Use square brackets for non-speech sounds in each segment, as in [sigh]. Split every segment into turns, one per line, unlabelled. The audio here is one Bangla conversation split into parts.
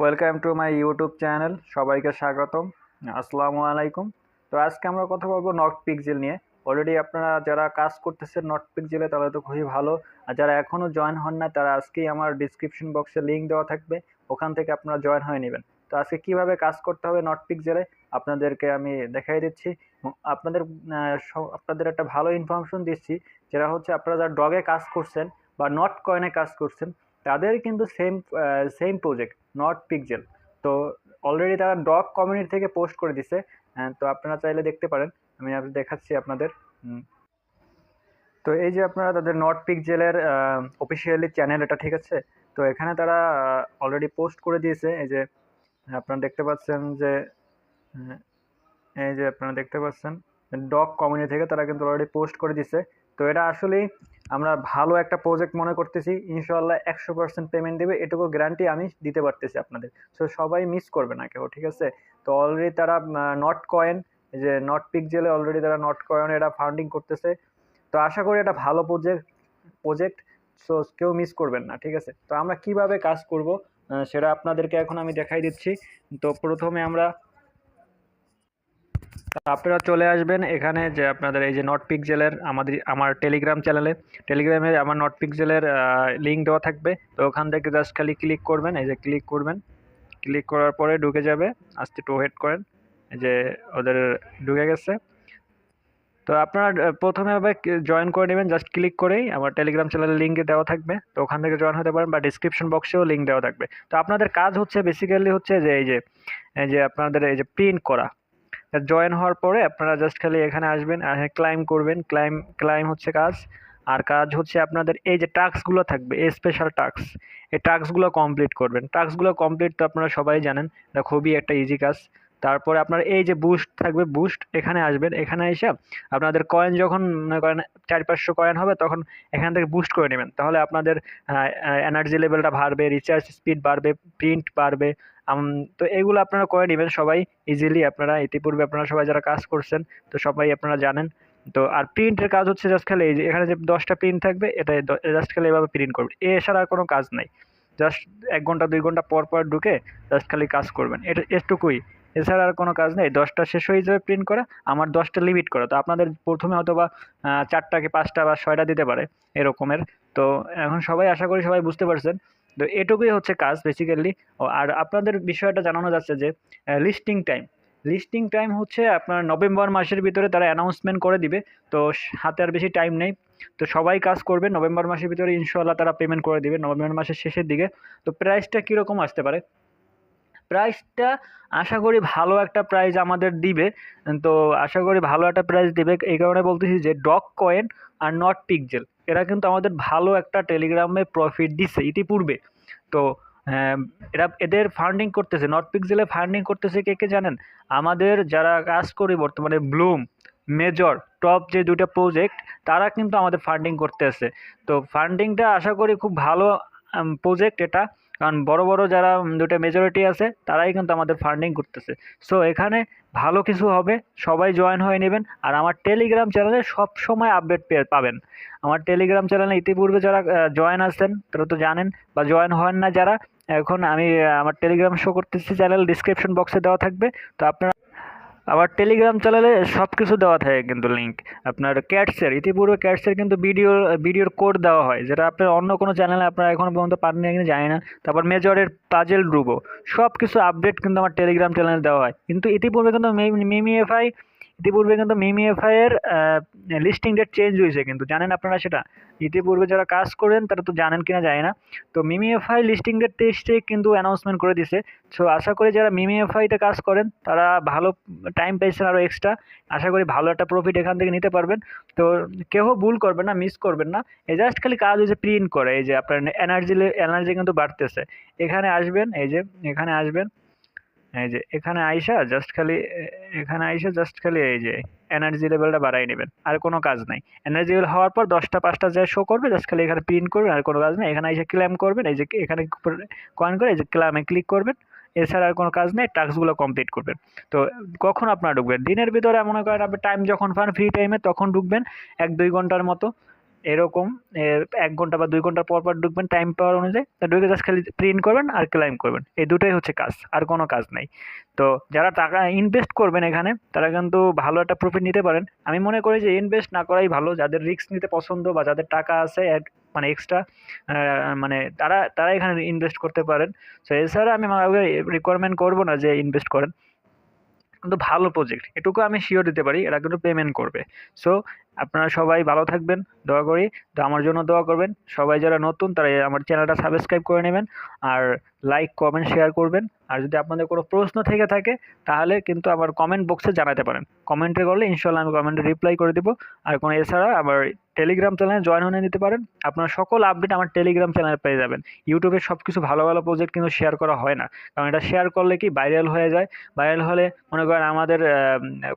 Welcome to my YouTube channel সবাইকে স্বাগতম। আসসালামু আলাইকুম। তো আজকে আমরা কথা বলব নট পিকজেল নিয়ে। অলরেডি আপনারা যারা কাজ করতেছেন নট পিকজেলে তাহলে তো খুবই ভালো। আর যারা এখনও জয়েন হন না, তারা আজকেই আমার ডিসক্রিপশন বক্সে লিঙ্ক দেওয়া থাকবে। ওখান থেকে আপনারা জয়েন হয়ে নেবেন। তো আজকে কীভাবে কাজ করতে হবে নট পিকজেলে আপনাদেরকে আমি দেখাই দিচ্ছি। আপনাদের আপনাদের একটা ভালো ইনফরমেশন দিচ্ছি। যেটা হচ্ছে, আপনারা যারা ডগে কাজ করছেন বা নট কয়েনে কাজ করছেন তাদের কিন্তু same same project Not Pixel তো অলরেডি তারা ডগ কমিউনিটি থেকে পোস্ট করে দিছে তো আপনারা চাইলে দেখতে পারেন। আমি দেখাচ্ছি আপনাদের। তো এই যে আপনারা তাদের নট পিকজেলের অফিসিয়ালি চ্যানেল এটা, ঠিক আছে? তো এখানে তারা অলরেডি পোস্ট করে দিয়েছে। এই যে, আপনারা দেখতে পাচ্ছেন যে এই যে আপনারা দেখতে পাচ্ছেন ডগ কমিউনিটি থেকে তারা কিন্তু অলরেডি পোস্ট করে দিছে। তো এটা আসলেই আমরা ভালো একটা প্রজেক্ট মনে করতেছি। ইনশাল্লাহ একশো পার্সেন্ট পেমেন্ট দেবে, এটুকু গ্যারান্টি আমি দিতে পারতেছি আপনাদের। সো সবাই মিস করবে না কেউ, ঠিক আছে? তো অলরেডি তারা নট কয়েন যে নট পিক জেলে অলরেডি তারা নট কয়েন এটা ফান্ডিং করতেছে। তো আশা করি এটা ভালো প্রজেক্ট প্রজেক্ট সো কেউ মিস করবেন না, ঠিক আছে? তো আমরা কীভাবে কাজ করব সেটা আপনাদেরকে এখন আমি দেখাই দিচ্ছি। তো প্রথমে আমরা আপনারা চলে আসবেন এখানে যে আপনাদের এই যে নট পিকজেলের আমাদের, আমার টেলিগ্রাম চ্যানেলে টেলিগ্রামে আমার নট পিকজেলের লিঙ্ক দেওয়া থাকবে। তো ওখান থেকে জাস্ট খালি ক্লিক করবেন, এই যে ক্লিক করবেন। ক্লিক করার পরে ঢুকে যাবে, আস্তে একটু ওয়েট করেন। যে ওদের ঢুকে গেছে। তো আপনারা প্রথমে জয়েন করে নেবেন জাস্ট ক্লিক করেই আমার টেলিগ্রাম চ্যানেলের লিঙ্কে দেওয়া থাকবে। তো ওখান থেকে জয়েন হতে পারেন বা ডিসক্রিপশন বক্সেও লিঙ্ক দেওয়া থাকবে। তো আপনাদের কাজ হচ্ছে বেসিক্যালি হচ্ছে যে, এই যে এই যে আপনাদের এই যে প্রিন্ট করা। জয়েন হওয়ার পরে আপনারা জাস্ট খালি এখানে আসবেন আর ক্লাইম করবেন। ক্লাইম ক্লাইম হচ্ছে কাজ। আর কাজ হচ্ছে আপনাদের এই যে টাস্কগুলো থাকবে, এই স্পেশাল টাস্ক এই টাস্কগুলো কমপ্লিট করবেন। টাস্কগুলো কমপ্লিট তো আপনারা সবাই জানেন, এটা খুবই একটা ইজি কাজ। তারপরে আপনার এই যে বুস্ট থাকবে বুস্ট এখানে আসবেন। এখানে এসে আপনাদের কয়েন যখন মনে করেন চার পাঁচশো কয়েন হবে, তখন এখান থেকে বুস্ট করে নেবেন। তাহলে আপনাদের এনার্জি লেভেলটা বাড়বে রিচার্জ স্পিড বাড়বে প্রিন্ট বাড়বে তো এগুলো আপনারা করে নেবেন। সবাই ইজিলি আপনারা, ইতিপূর্বে আপনারা সবাই যারা কাজ করছেন, তো সবাই আপনারা জানেন। তো আর প্রিন্টের কাজ হচ্ছে জাস্ট খালি এই যে এখানে যে দশটা প্রিন্ট থাকবে, এটা জাস্ট খালি এভাবে প্রিন্ট করবে এছাড়া আর কোনো কাজ নাই। জাস্ট এক ঘণ্টা, দুই ঘণ্টা পর পর ঢুকে জাস্ট খালি কাজ করবেন। এটা, এটুকুই। এছাড়া আর কোনো কাজ নেই। দশটা শেষ হয়ে যাবে প্রিন্ট করা, আমার দশটা লিমিট করা। তো আপনাদের প্রথমে হয়তো বা চারটা কি পাঁচটা বা ছয়টা দিতে পারে এরকমের। তো এখন সবাই আশা করি সবাই বুঝতে পারছেন। তো এটুকুই হচ্ছে কাজ বেসিক্যালি আর আপনাদের বিষয়টা জানানো যাচ্ছে যে লিস্টিং টাইম লিস্টিং টাইম হচ্ছে আপনার নভেম্বর মাসের ভিতরে তারা অ্যানাউন্সমেন্ট করে দিবে। তো হাতে আর বেশি টাইম নেই। তো সবাই কাজ করবে, নভেম্বর মাসের ভিতরে ইনশাল্লাহ তারা পেমেন্ট করে দিবে নভেম্বর মাসের শেষের দিকে। তো প্রাইসটা কীরকম আসতে পারে? প্রাইসটা আশা করি ভালো একটা প্রাইস আমাদের দিবে। তো আশা করি ভালো একটা প্রাইস দিবে। এই কারণে বলতেছি যে ডক কয়েন আর নট পিকজেল এরা কিন্তু আমাদের ভালো একটা টেলিগ্রামে প্রফিট দিছে ইতিপূর্বে। তো হ্যাঁ, এরা এদের ফান্ডিং করতেছে। নট পিকজেলে ফান্ডিং করতেছে কে কে জানেন? আমাদের যারা কাজ করি বর্তমানে ব্লুম মেজর টপ যে দুটো প্রজেক্ট তারা কিন্তু আমাদের ফান্ডিং করতে করতেছে। তো ফান্ডিংটা আশা করি খুব ভালো প্রজেক্ট এটা। কারণ বড় বড় যারা দুটো মেজরিটি আছে, তারাই কিন্তু আমাদের ফান্ডিং করতেছে। সো এখানে ভালো কিছু হবে, সবাই জয়েন হয়ে নেবেন। আর আমার টেলিগ্রাম চ্যানেলে সব সময় আপডেট পাবেন। আমার টেলিগ্রাম চ্যানেলে ইতিপূর্বে যারা জয়েন আছেন, তারা তো জানেন, বা জয়েন হন না যারা, এখন আমি আমার টেলিগ্রাম শো করতেছি চ্যানেল ডিসক্রিপশন বক্সে দেওয়া থাকবে। তো আপনারা আমার টেলিগ্রাম চ্যানেলে সব কিছু দেওয়া থাকে কিন্তু লিঙ্ক আপনার ক্যাটসের ইতিপূর্বে ক্যাটসের কিন্তু ভিডিও ভিডিওর কোড দেওয়া হয়, যেটা আপনার অন্য কোনো চ্যানেলে আপনারা এখনও পর্যন্ত পাননি কিন্তু জানি না। তারপর মেজরের পাজেল ড্রুবো সব কিছু আপডেট কিন্তু আমার টেলিগ্রাম চ্যানেলে দেওয়া হয়। কিন্তু ইতিপূর্বে কিন্তু মিমি এফআই ইতিপূর্বে কিন্তু মিমি এফআই এর লিস্টিং ডেট চেঞ্জ হয়েছে কিন্তু। জানেন আপনারা সেটা? ইতিপূর্বে যারা কাজ করেন, তারা তো জানেন কিনা জানি না। তো মিমি এফআই লিস্টিং ডেট তেইশ কিন্তু অ্যানাউন্সমেন্ট করে দিছে সো আশা করি যারা মিমি এফআইতে কাজ করেন, তারা ভালো টাইম পেয়েছেন আরও এক্সট্রা আশা করি ভালো একটা প্রফিট এখান থেকে নিতে পারবেন। তো কেউ ভুল করবেন না মিস করবেন না। এই জাস্ট খালি কাজ হয়েছে প্রিন্ট করে। এই যে আপনার এনার্জি এনার্জি কিন্তু বাড়তেছে। এখানে আসবেন, এই যে এখানে আসবেন। এই যে, এখানে আইসা জাস্ট খালি এখানে আইসা জাস্ট খালি এই যে এনার্জি লেভেলটা বাড়াই নেবেন, আর কোনো কাজ নাই। এনার্জি লেভেল হওয়ার পর দশটা, পাঁচটা যা শো করবে জাস্ট খালি এখানে প্রিন্ট করবেন, আর কোনো কাজ নেই। এখানে এসে ক্লেম করবেন, এই যে, এখানে কয়েন করে এই যে ক্লামে ক্লিক করবেন, এছাড়া আর কোনো কাজ নেই টাস্কগুলো কমপ্লিট করবেন। তো কখন আপনারা ঢুকবেন? দিনের ভিতরে মনে করেন আপনি টাইম যখন পান ফ্রি টাইমে তখন ঢুকবেন, এক দুই ঘণ্টার মতো। এরকম, এর এক ঘণ্টা বা দুই ঘণ্টা পর পর ঢুকবেন টাইম পাওয়ার অনুযায়ী ঢুকে জাস্ট খালি প্রিন্ট করবেন আর ক্লাইম করবেন। এই দুটোই হচ্ছে কাজ, আর কোনো কাজ নাই। তো যারা টাকা ইনভেস্ট করবেন এখানে, তারা কিন্তু ভালো একটা প্রফিট নিতে পারেন। আমি মনে করি যে ইনভেস্ট না করাই ভালো, যাদের রিস্ক নিতে পছন্দ বা যাদের টাকা আছে মানে এক্সট্রা মানে তারা তারা এখানে ইনভেস্ট করতে পারেন। তো এছাড়া আমি রিকোয়ারমেন্ট করব না যে ইনভেস্ট করেন। কিন্তু ভালো প্রজেক্ট এটুকু আমি শিওর দিতে পারি, এরা কিন্তু পেমেন্ট করবে। সো আপনারা সবাই ভালো থাকবেন, দোয়া করি, তো আমার জন্য দোয়া করবেন। সবাই যারা নতুন, তারা আমার চ্যানেলটা সাবস্ক্রাইব করে নেবেন, আর লাইক কমেন্ট শেয়ার করবেন। আর যদি আপনাদের কোনো প্রশ্ন থেকে থাকে, তাহলে কিন্তু আমার কমেন্ট বক্সে জানাতে পারেন। কমেন্টে করলে ইনশাল্লাহ আমি কমেন্টে রিপ্লাই করে দেবো। আর কোনো এছাড়া আমার টেলিগ্রাম চ্যানেলে জয়েন হয়ে নিতে পারেন। আপনার সকল আপডেট আমার টেলিগ্রাম চ্যানেলে পেয়ে যাবেন। ইউটিউবে সব কিছু ভালো ভালো প্রজেক্ট কিন্তু শেয়ার করা হয় না। কারণ এটা শেয়ার করলে কি ভাইরাল হয়ে যায়। ভাইরাল হলে মনে করেন আমাদের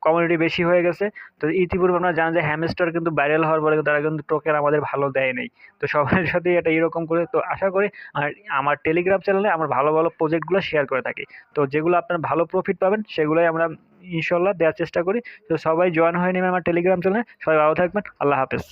কমিউনিটি বেশি হয়ে গেছে। তো ইতিপূর্বে আপনারা জানেন যে হ্যামস্টার কিন্তু ভাইরাল হওয়ার পরে তারা কিন্তু টোকেন আমাদের ভালো দেয় নেই। তো সবার [laughs] সাথে এটা এরকম করে। তো আশা করি আর আমার টেলিগ্রাম চ্যানেলে আমার ভালো ভালো প্রজেক্টগুলো শেয়ার করে থাকি। তো যেগুলো আপনার ভালো প্রফিট পাবেন, সেগুলোই আমরা ইনশাল্লাহ দেওয়ার চেষ্টা করি। তো সবাই জয়েন হয়ে নেবেন আমার টেলিগ্রাম চ্যানেলে সবাই ভালো থাকবেন। আল্লাহ হাফেজ।